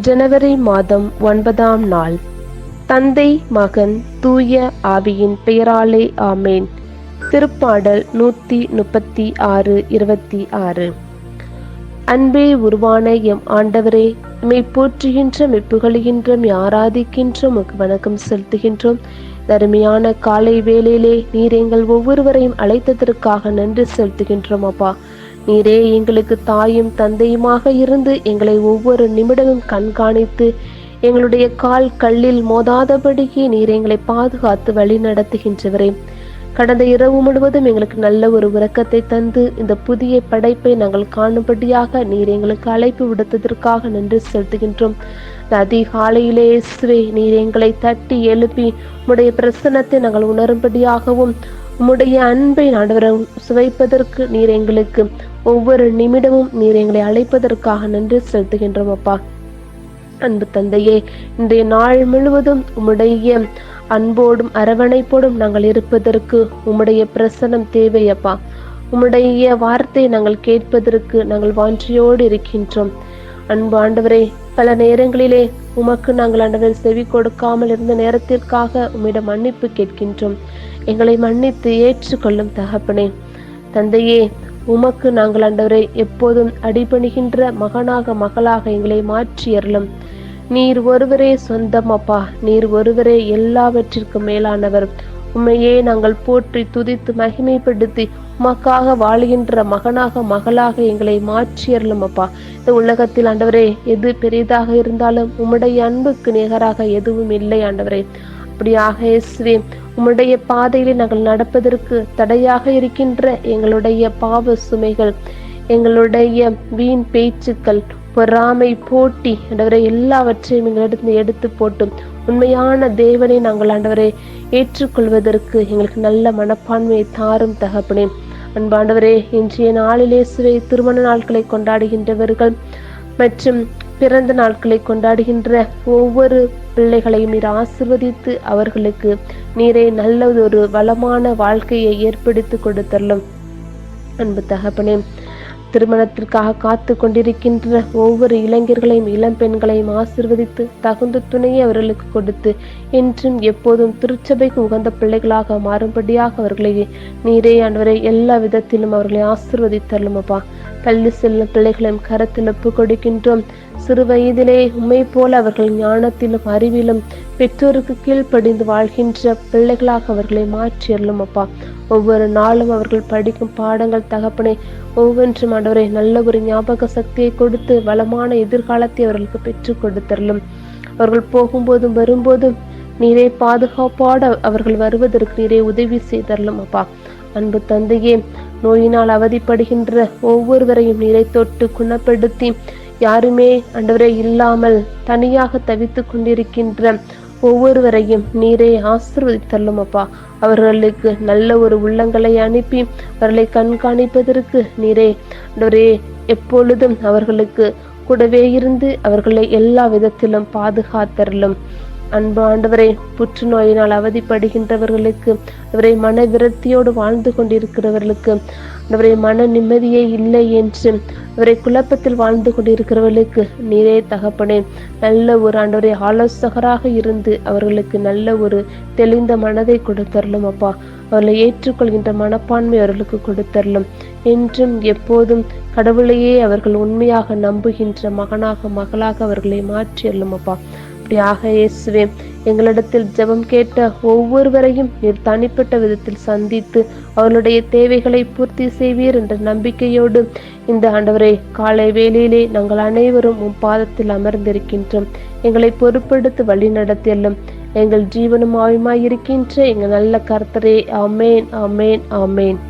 ஜனவரி மாதம் ஒன்பதாம் நாள். தந்தை மகன் தூய ஆவியின் பெயராலே ஆமேன். திருப்பாடல் நூத்தி முப்பத்தி ஆறு இருபத்தி ஆறு. அன்பே உருவான எம் ஆண்டவரே மெய் போற்றுகின்ற மெப்புகழுகின்ற யாராதிக்கின்றோம் உமக்கு வணக்கம் செலுத்துகின்றோம். தருமையான காலை வேளையிலே நீர் எங்கள் ஒவ்வொருவரையும் அழைத்ததற்காக நன்றி செலுத்துகின்றோம் அப்பா. நீரே எங்களுக்கு தாயும் தந்தையுமாக இருந்து எங்களை ஒவ்வொரு நிமிடமும் கண்காணித்து எங்களுடைய கால் கல்லில் மோதாதபடிக்கு நீர் எங்களை பாதுகாத்து வழி நடத்துகின்றவரே. கடந்த இரவு முழுவதும் எங்களுக்கு நல்ல ஒரு உறக்கத்தை தந்து இந்த புதிய படைப்பை நாங்கள் காணும்படியாக நீர் எங்களுக்கு அழைப்பு விடுத்ததற்காக நன்றி செலுத்துகின்றோம். அதிகாலையிலே இயேசுவே நீர் எங்களை தட்டி எழுப்பி உடைய பிரசன்னத்தை நாங்கள் உணரும்படியாகவும் உம்முடைய அன்பை ஆண்டவரம் சுவைப்பதற்கு நீர் எங்களுக்கு ஒவ்வொரு நிமிடமும் நீர் எங்களை அழைப்பதற்காக நன்றி செலுத்துகின்றோம் அப்பா. அன்பு தந்தையே இன்றைய நாள் முழுவதும் உம்முடைய அன்போடும் அரவணைப்போடும் நாங்கள் இருப்பதற்கு உம்முடைய பிரசனம் தேவையப்பா உம்முடைய வார்த்தை நாங்கள் கேட்பதற்கு நாங்கள் வாஞ்சியோடு இருக்கின்றோம். அன்பு ஆண்டவரே பல நேரங்களிலே உமக்கு நாங்கள் ஆண்டவர் செவி கொடுக்காமல் இருந்த நேரத்திற்காக உம்மிடம் மன்னிப்பு கேட்கின்றோம். எங்களை மன்னித்து ஏற்றுக்கொள்ளும் தகப்பனே. தந்தையே உமக்கு நாங்கள் ஆண்டவரை எப்போதும் அடிபணிகின்ற மகனாக மகளாக எங்களை மாற்றி அருளும். நீர் ஒருவரே சொந்தம் அப்பா நீர் ஒருவரே எல்லாவற்றிற்கும் மேலானவர். உண்மையே நாங்கள் போற்றி துதித்து மகிமைப்படுத்தி உமக்காக வாழுகின்ற மகனாக மகளாக எங்களை மாற்றியறலும் அப்பா. இந்த உலகத்தில் ஆண்டவரே எது பெரிதாக இருந்தாலும் உம்முடைய அன்புக்கு நிகராக எதுவும் இல்லை ஆண்டவரே. அப்படியாக இயேசுவே உம்முடைய பாதையிலே நாங்கள் நடப்பதற்கு தடையாக இருக்கின்ற எங்களுடைய பாவ சுமைகள் எங்களுடைய வீண் பேச்சுக்கள் பொறாமை போட்டி ஆண்டவரை எல்லாவற்றையும் எங்களிடத்து எடுத்து போட்டும் உண்மையான தேவனை நாங்கள் ஆண்டவரை ஏற்றுக்கொள்வதற்கு எங்களுக்கு நல்ல மனப்பான்மையை தாரும் தகப்பனே. அன்பாண்டவரே இன்றைய நாளிலே சுவை திருமண நாட்களை கொண்டாடுகின்றவர்கள் மற்றும் பிறந்த நாட்களை கொண்டாடுகின்ற ஒவ்வொரு பிள்ளைகளையும் நீர் ஆசிர்வதித்து அவர்களுக்கு நீரை நல்லதொரு வளமான வாழ்க்கையை ஏற்படுத்தி கொடுத்தரலும். அன்பு தகப்பனே திருமணத்திற்காக காத்து கொண்டிருக்கின்ற ஒவ்வொரு இளைஞர்களையும் இளம் பெண்களையும் ஆசிர்வதித்து தகுந்த துணையை அவர்களுக்கு கொடுத்து என்றும் எப்போதும் திருச்சபைக்கு உகந்த பிள்ளைகளாக மாறும்படியாக அவர்களை நீரே ஆண்டவரை எல்லா விதத்திலும் அவர்களை ஆசிர்வதித்தரலும் அப்பா. பள்ளி செல்லும் பிள்ளைகளையும் கரத்தில் ஒப்பு கொடுக்கின்றோம். சிறு வயதிலே உண்மை போல அவர்கள் ஞானத்திலும் அறிவிலும் பெற்றோருக்கு கீழ்ப்படிந்து வாழ்கின்ற பிள்ளைகளாக அவர்களை மாற்றியறலும் அப்பா. ஒவ்வொரு நாளும் அவர்கள் படிக்கும் பாடங்கள் தகப்பனை ஒவ்வொன்றும் ஆண்டவரை நல்ல ஒரு ஞாபக சக்தியை கொடுத்து வளமான எதிர்காலத்தை அவர்களுக்கு பெற்றுக் கொடுத்தரலும் அவர்கள் போகும்போதும் வரும்போதும் நீரே பாதுகாப்போடு அவர்கள் வருவதற்கு நீரே உதவி செய்தரலும் அப்பா. அன்பு தந்தையே நோயினால் அவதிப்படுகின்ற ஒவ்வொருவரையும் நீரை தொட்டு குணப்படுத்தி யாருமே அண்டவரே இல்லாமல் தனியாக தவித்துக் கொண்டிருக்கின்ற ஒவ்வொருவரையும் நீரே ஆசிர்வதித்தள்ளும் அப்பா. அவர்களுக்கு நல்ல ஒரு உள்ளங்களை அனுப்பி அவர்களை கண்காணிப்பதற்கு நீரே அண்டவரே எப்பொழுதும் அவர்களுக்கு கூடவே இருந்து அவர்களை எல்லா விதத்திலும் பாதுகாத்தரலும் அன்பு ஆண்டவரை புற்றுநோயினால் அவதிப்படுகின்றவர்களுக்கு அவரை மன விரத்தியோடு வாழ்ந்து கொண்டிருக்கிறவர்களுக்கு அவரை மன நிம்மதியே இல்லை என்று அவரை குழப்பத்தில் வாழ்ந்து கொண்டிருக்கிறவர்களுக்கு நீரே தகப்பனே நல்ல ஒரு ஆண்டவரை ஆலோசகராக இருந்து அவர்களுக்கு நல்ல ஒரு தெளிந்த மனதை கொடுத்தரலும் அப்பா. அவர்களை ஏற்றுக்கொள்கின்ற மனப்பான்மை அவர்களுக்கு கொடுத்தரலும் என்றும் எப்போதும் கடவுளையே அவர்கள் உண்மையாக நம்புகின்ற மகனாக மகளாக அவர்களை மாற்றியல்லும் அப்பா. அப்படியாக இயேசுவே எங்களிடத்தில் ஜெபம் கேட்ட ஒவ்வொருவரையும் நீர் தனிப்பட்ட விதத்தில் சந்தித்து அவர்களுடைய தேவைகளை பூர்த்தி செய்வீர் என்ற நம்பிக்கையோடு இந்த ஆண்டவரை காலை வேளையிலே நாங்கள் அனைவரும் உம் பாதத்தில் அமர்ந்திருக்கின்றோம். எங்களை பொறுப்பெடுத்து வழி நடத்தியல்லும் எங்கள் ஜீவனும் ஆயுமாய் இருக்கின்ற எங்கள் நல்ல கர்த்தரே அமேன் அமேன் அமேன்